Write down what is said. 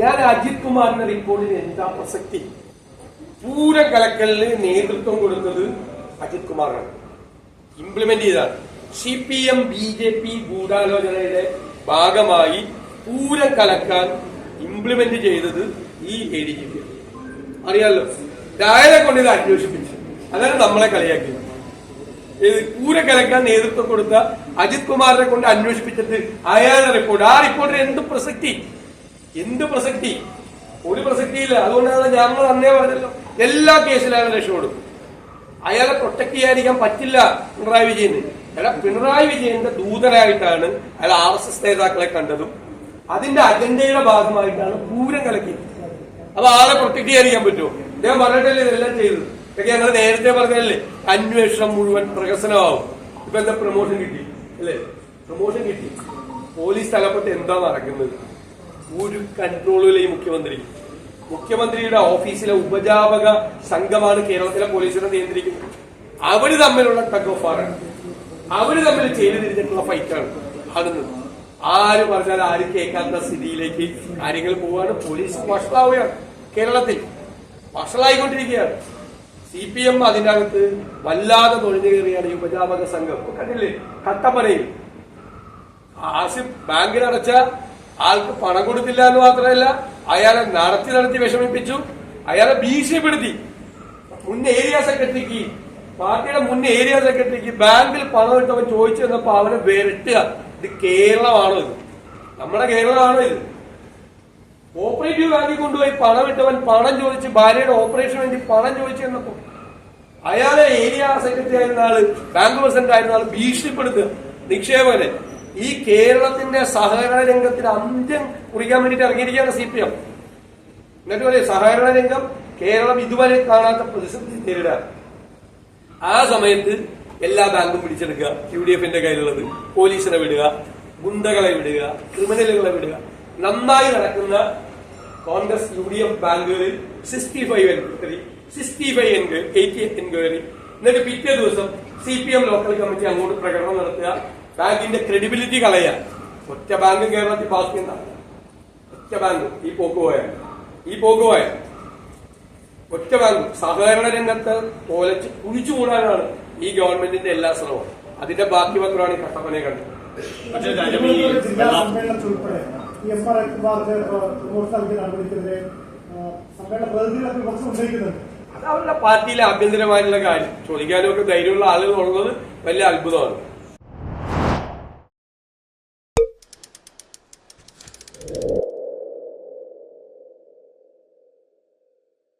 ഞാൻ അജിത് കുമാറിന്റെ റിപ്പോർട്ടിന് എന്താ പ്രസക്തി? പൂരം കലക്കലിന് നേതൃത്വം കൊടുത്തത് അജിത് കുമാറാണ്. ഇംപ്ലിമെന്റ് ചെയ്താണ് C P M B J P ഗൂഢാലോചനയുടെ ഭാഗമായി പൂരം കലക്കാൻ ഇംപ്ലിമെന്റ് ചെയ്തത് ഈ എ ഡി ജി പി അറിയാലോ? രാവിലെ കൊണ്ട് ഇത് അന്വേഷിപ്പിച്ചു. അതാണ് നമ്മളെ കളിയാക്കിയത്. പൂരം കലക്കാൻ നേതൃത്വം കൊടുത്ത അജിത് കുമാറിനെ കൊണ്ട് അന്വേഷിപ്പിച്ചിട്ട് അയാളുടെ റിപ്പോർട്ട് ആ റിപ്പോർട്ടിന് എന്ത് പ്രസക്തി? എന്ത് പ്രസക്തി? ഒരു പ്രസക്തിയില്ല. അതുകൊണ്ടാണ് ഞങ്ങൾ അന്നേ പറഞ്ഞല്ലോ എല്ലാ കേസിലും അയാളെ രക്ഷപ്പെടും അയാളെ പ്രൊട്ടക്ട് ചെയ്യാതിരിക്കാൻ പറ്റില്ല പിണറായി വിജയന്. അയാളെ പിണറായി വിജയന്റെ ദൂതനായിട്ടാണ് അയാൾ ആർ എസ് എസ് നേതാക്കളെ കണ്ടതും അതിന്റെ അജണ്ടയുടെ ഭാഗമായിട്ടാണ് പൂരം കലക്കിയത്. അപ്പൊ ആളെ പ്രൊട്ടക്ട് ചെയ്യാതിരിക്കാൻ പറ്റുമോ? ഞാൻ പറഞ്ഞിട്ടല്ലേ ഇതെല്ലാം ചെയ്തത്. ഇതൊക്കെ ഞങ്ങൾ നേരത്തെ പറഞ്ഞല്ലേ അന്വേഷണം മുഴുവൻ പ്രഹസനമാവും. ഇപ്പൊ എന്താ പ്രൊമോഷൻ കിട്ടി? അല്ലേ? പ്രൊമോഷൻ കിട്ടി. പോലീസ് തലപ്പത്ത് എന്താ നടക്കുന്നത്? ഒരു കൺട്രോളിലെ മുഖ്യമന്ത്രി. മുഖ്യമന്ത്രിയുടെ ഓഫീസിലെ ഉപജാപക സംഘമാണ് കേരളത്തിലെ പോലീസിനെ നിയന്ത്രിക്കുന്നത്. അവർ തമ്മിലുള്ള ടഗ് ഓഫ് ആണ്. അവർ തമ്മിൽ ചെയ്തു തിരിഞ്ഞിട്ടുള്ള ഫൈറ്റാണ് കാണുന്നത് ആര് പറഞ്ഞാൽ ആരും കേൾക്കാത്ത സ്ഥിതിയിലേക്ക് കാര്യങ്ങൾ പോവാണ്. പോലീസ് വഷളാവുകയാണ് കേരളത്തിൽ. വഷളായിക്കൊണ്ടിരിക്കുകയാണ്. സി പി എം അതിനകത്ത് വല്ലാതെ തൊഴിഞ്ഞു കയറിയാണ് ഈ സംഘം. കണ്ടില്ലേ? കട്ടപ്പനയിൽ. ആസിഫ് ബാങ്കിൽ അടച്ച ആൾക്ക് പണം കൊടുത്തില്ല എന്ന് മാത്രമല്ല അയാളെ നടത്തി നടത്തി വിഷമിപ്പിച്ചു. അയാളെ ഭീഷണിപ്പെടുത്തി. മുൻ ഏരിയ സെക്രട്ടറിക്ക് പാർട്ടിയുടെ മുൻ ഏരിയ സെക്രട്ടറിക്ക് ബാങ്കിൽ പണം ഇട്ടവൻ ചോദിച്ചു തന്നപ്പോ അവനെ വിരട്ടുക ഇത് കേരളമാണോ ഇത്? നമ്മുടെ കേരളമാണോ ഇത്? ഓപ്പറേറ്റീവ് ബാങ്കിൽ കൊണ്ടുപോയി പണം ഇട്ടവൻ പണം ചോദിച്ച് ഭാര്യയുടെ ഓപ്പറേഷന് വേണ്ടി പണം ചോദിച്ചു എന്നപ്പോ അയാളെ ഏരിയ സെക്രട്ടറി ആയിരുന്ന ആൾ ബാങ്ക് പ്രസിഡന്റ് ആയിരുന്ന ആൾ ഭീഷണിപ്പെടുത്തുക. നിക്ഷേപകരെ. ഈ കേരളത്തിന്റെ സഹകരണ രംഗത്തിന് അന്ത്യം കുറിക്കാൻ വേണ്ടിട്ട് ഇറങ്ങിയിരിക്കുകയാണ് സി പി എം. എന്നിട്ട് പറയും സഹകരണ രംഗം കേരളം ഇതുവരെ കാണാത്ത പ്രതിസന്ധി നേരിടാൻ. ആ സമയത്ത് എല്ലാ ബാങ്കും പിടിച്ചെടുക്കുക യു ഡി എഫിന്റെ കയ്യിലുള്ളത്. പോലീസിനെ വിടുക ഗുണ്ടകളെ വിടുക ക്രിമിനലുകളെ വിടുക. നന്നായി നടക്കുന്ന കോൺഗ്രസ് യു ഡി എഫ് ബാങ്കുകളിൽ sixty five enquiry sixty five eighty enquiry. എന്നിട്ട് പിറ്റേ ദിവസം C P M local committee അങ്ങോട്ട് പ്രകടനം നടത്തുക. ബാങ്കിന്റെ ക്രെഡിബിലിറ്റി കളയുക. ഒറ്റ ബാങ്ക് കേരളത്തിൽ ചെയ്യുന്ന ഒറ്റ ബാങ്ക്. ഈ പോക്ക് പോയാൽ. ഈ പോക്ക് പോയാൽ. ഒറ്റ ബാങ്ക്. സഹകരണ രംഗത്ത് തോലച്ച് കുഴിച്ചു കൂടാനാണ് ഈ ഗവൺമെന്റിന്റെ എല്ലാ ശ്രമവും. അതിന്റെ ബാക്കി പത്രമാണ് ഈ കട്ടപ്പനയെ കണ്ടത്. ഈ അത് അവരുടെ പാർട്ടിയിലെ ആഭ്യന്തരമായിട്ടുള്ള കാര്യം. ചോദിക്കാനും ഒക്കെ ധൈര്യമുള്ള ആളുകൾ ഉള്ളത് വലിയ അത്ഭുതമാണ്. you